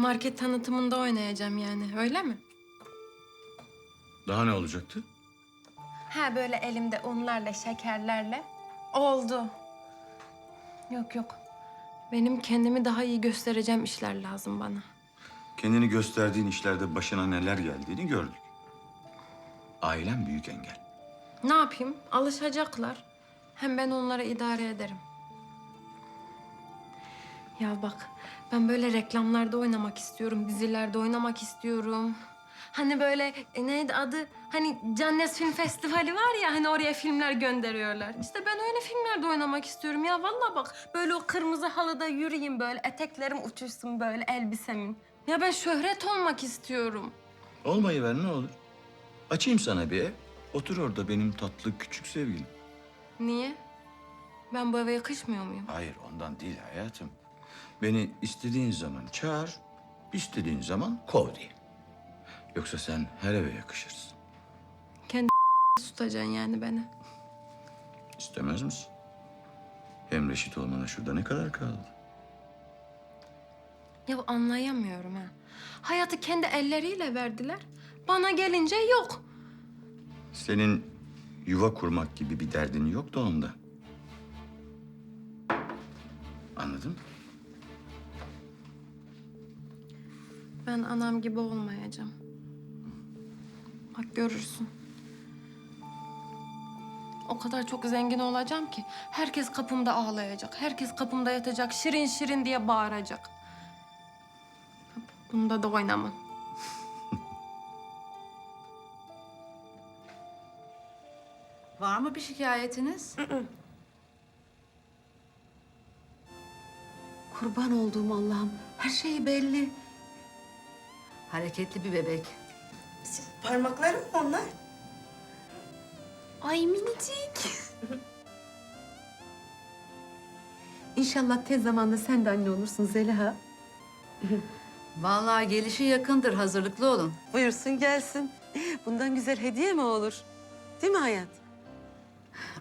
Market tanıtımında oynayacağım yani öyle mi? Daha ne olacaktı? Ha böyle elimde unlarla, şekerlerle. Oldu. Yok yok. Benim kendimi daha iyi göstereceğim işler lazım bana. Kendini gösterdiğin işlerde başına neler geldiğini gördük. Ailen büyük engel. Ne yapayım? Alışacaklar. Hem ben onlara idare ederim. Ya bak, ben böyle reklamlarda oynamak istiyorum, dizilerde oynamak istiyorum. Hani böyle e, neydi adı? Hani Cannes Film Festivali var ya hani oraya filmler gönderiyorlar. İşte ben öyle filmlerde oynamak istiyorum ya vallahi bak. Böyle o kırmızı halıda yürüyeyim böyle eteklerim uçuşsun böyle elbisemin. Ya ben şöhret olmak istiyorum. Olmayı ver ne olur. Açayım sana bir ev. Otur orada benim tatlı küçük sevgilim. Niye? Ben bu eve yakışmıyor muyum? Hayır ondan değil hayatım. Beni istediğin zaman çağır, istediğin zaman kov diye. Yoksa sen her eve yakışırsın. Kendi tutacaksın yani beni. İstemez misin? Hem reşit olmana şurada ne kadar kaldı? Ya anlayamıyorum ha. Hayatı kendi elleriyle verdiler. Bana gelince yok. Senin yuva kurmak gibi bir derdin yok da onda. Anladın mı? Ben anam gibi olmayacağım. Bak görürsün. O kadar çok zengin olacağım ki herkes kapımda ağlayacak. Herkes kapımda yatacak. Şirin şirin diye bağıracak. Bunda da oynamam. Var mı bir şikayetiniz? Kurban olduğum Allah'ım. Her şey belli. Hareketli bir bebek. Parmaklarım mı onlar? Ay minicik. İnşallah tez zamanda sen de anne olursun Zeliha. Vallahi gelişi yakındır. Hazırlıklı olun. Buyursun gelsin. Bundan güzel hediye mi olur? Değil mi hayat?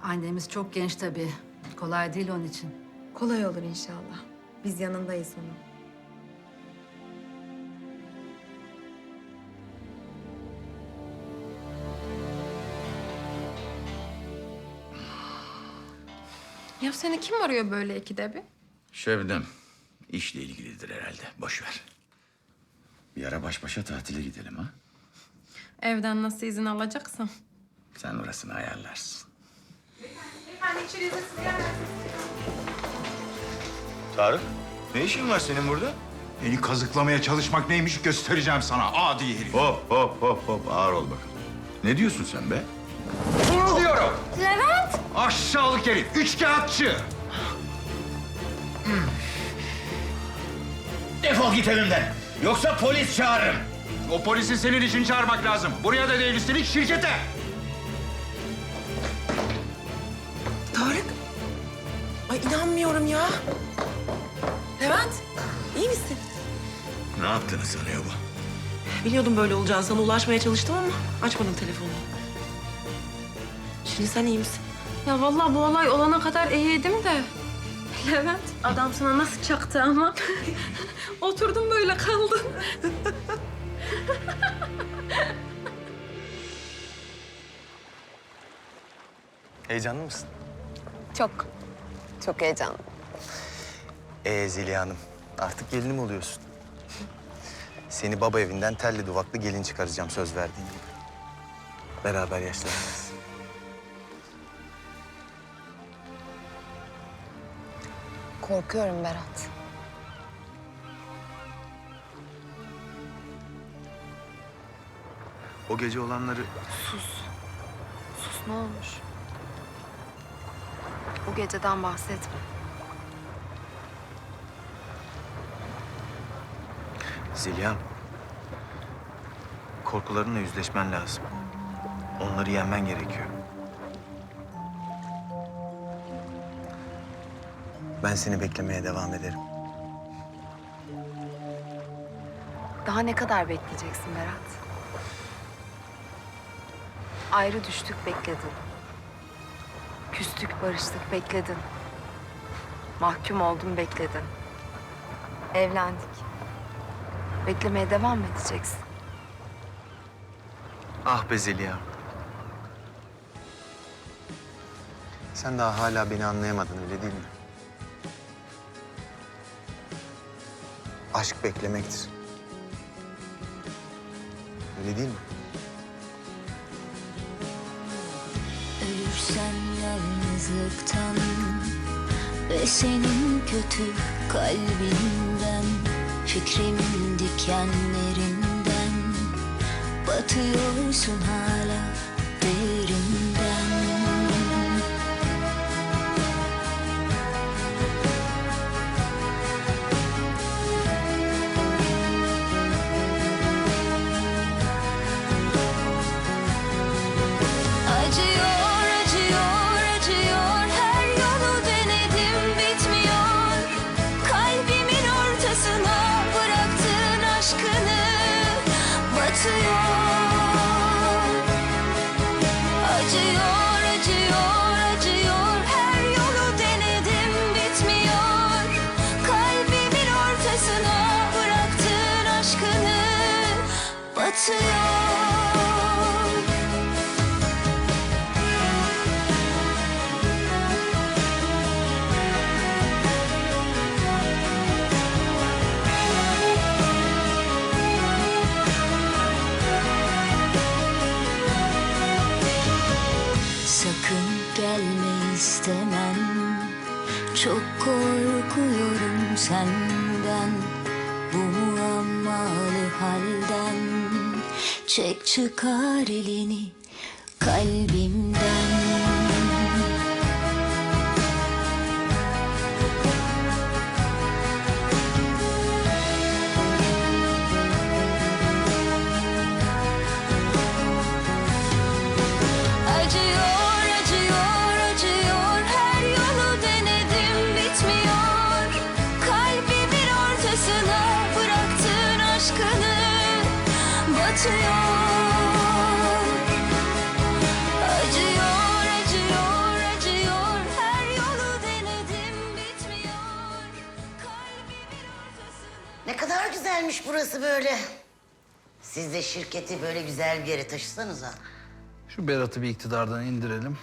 Annemiz çok genç tabii. Kolay değil onun için. Kolay olur inşallah. Biz yanındayız onun. Ya seni kim arıyor böyle ikide bir? Şebnem, işle ilgilidir herhalde. Boş ver. Bir ara baş başa tatile gidelim ha. Evden nasıl izin alacaksam. Sen orasını ayarlarsın. Tarık, ne işin var senin burada? Beni kazıklamaya çalışmak neymiş göstereceğim sana adi herif. Hop hop hop hop ağır ol bakalım. Ne diyorsun sen be? Dur diyorum. Levent! Aşağılık herif, üçkağıtçı. Defol git evimden. Yoksa polis çağırırım. O polisi senin için çağırmak lazım. Buraya da değil üstelik şirkete. Tarık. Ay inanmıyorum ya. Levent, iyi misin? Ne yaptığını sanıyor bu? Biliyordum böyle olacağını. Sana ulaşmaya çalıştım ama açmadın telefonunu. Şimdi sen iyi misin? Ya vallahi bu olay olana kadar iyiydim de. Levent adam sana nasıl çaktı ama. Oturdum böyle kaldım. Heyecanlı mısın? Çok, çok heyecanlı. Ee Zeliha Hanım, artık gelinim oluyorsun. Seni baba evinden telli duvaklı gelin çıkaracağım söz verdiğin gibi. Beraber yaşlanacağız. Korkuyorum Berat. O gece olanları Sus ne olur. O geceden bahsetme. Zeliha, korkularınla yüzleşmen lazım. Onları yenmen gerekiyor. Ben seni beklemeye devam ederim. Daha ne kadar bekleyeceksin Berat? Ayrı düştük bekledin. Küstük barıştık bekledin. Mahkum oldum bekledin. Evlendik. Beklemeye devam mı edeceksin? Ah be Zeliha. Sen daha hala beni anlayamadın öyle değil mi? Aşk beklemektir. Öyle değil mi? Ölürsen yalnızlıktan Ve senin kötü kalbinden Fikrimin dikenlerinden Batıyorsun hala derinden senden Bu muammalı halden. Çek çıkar elini kalbimden Ne kadar güzelmiş burası böyle. Siz de şirketi böyle güzel bir yere taşısanıza. Şu Berat'ı bir iktidardan indirelim.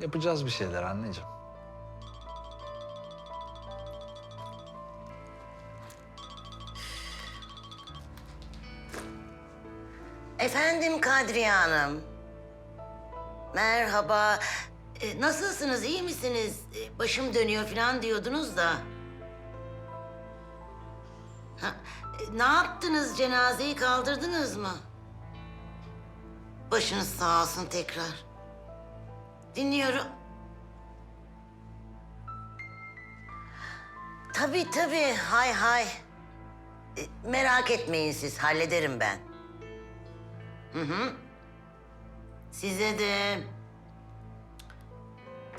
Yapacağız bir şeyler anneciğim. Efendim Kadriye Hanım. Merhaba. E, nasılsınız, iyi misiniz? E, başım dönüyor falan diyordunuz da. Ha, e, ne yaptınız? Cenazeyi kaldırdınız mı? Başınız sağ olsun tekrar. Dinliyorum. Tabii tabii, hay hay. E, merak etmeyin siz, hallederim ben. Hı hı. Size de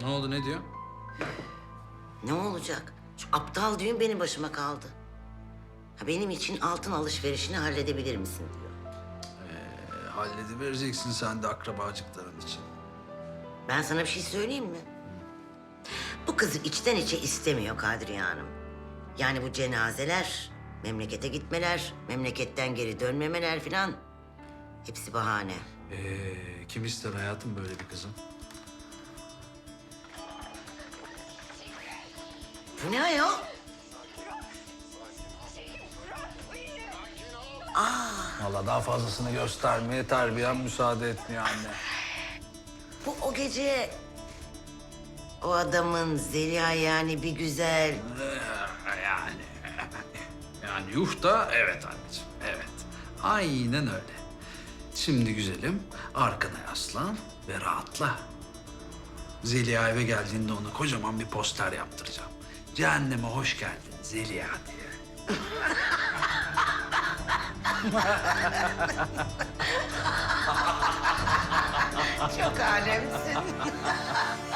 Ne oldu ne diyor? ne olacak? Şu aptal düğün benim başıma kaldı. Ha, benim için altın alışverişini halledebilir misin diyor. E, halledivereceksin sen de akrabacıkların için. Ben sana bir şey söyleyeyim mi? Bu kızı içten içe istemiyor Kadriye Hanım. Yani bu cenazeler, memlekete gitmeler, memleketten geri dönmemeler filan hepsi bahane. Ee, kim ister hayatım böyle bir kızı? Bu ne ayol? Vallahi daha fazlasını göstermeye terbiyen müsaade etmiyor anne. Bu o gece o adamın Zeliha yani bir güzel Yani. Yani yuh da evet anneciğim, evet. Aynen öyle. Şimdi güzelim, arkana yaslan ve rahatla. Zeliha eve geldiğinde ona kocaman bir poster yaptıracağım. Cehenneme hoş geldin Zeliha diye. çok alemsin.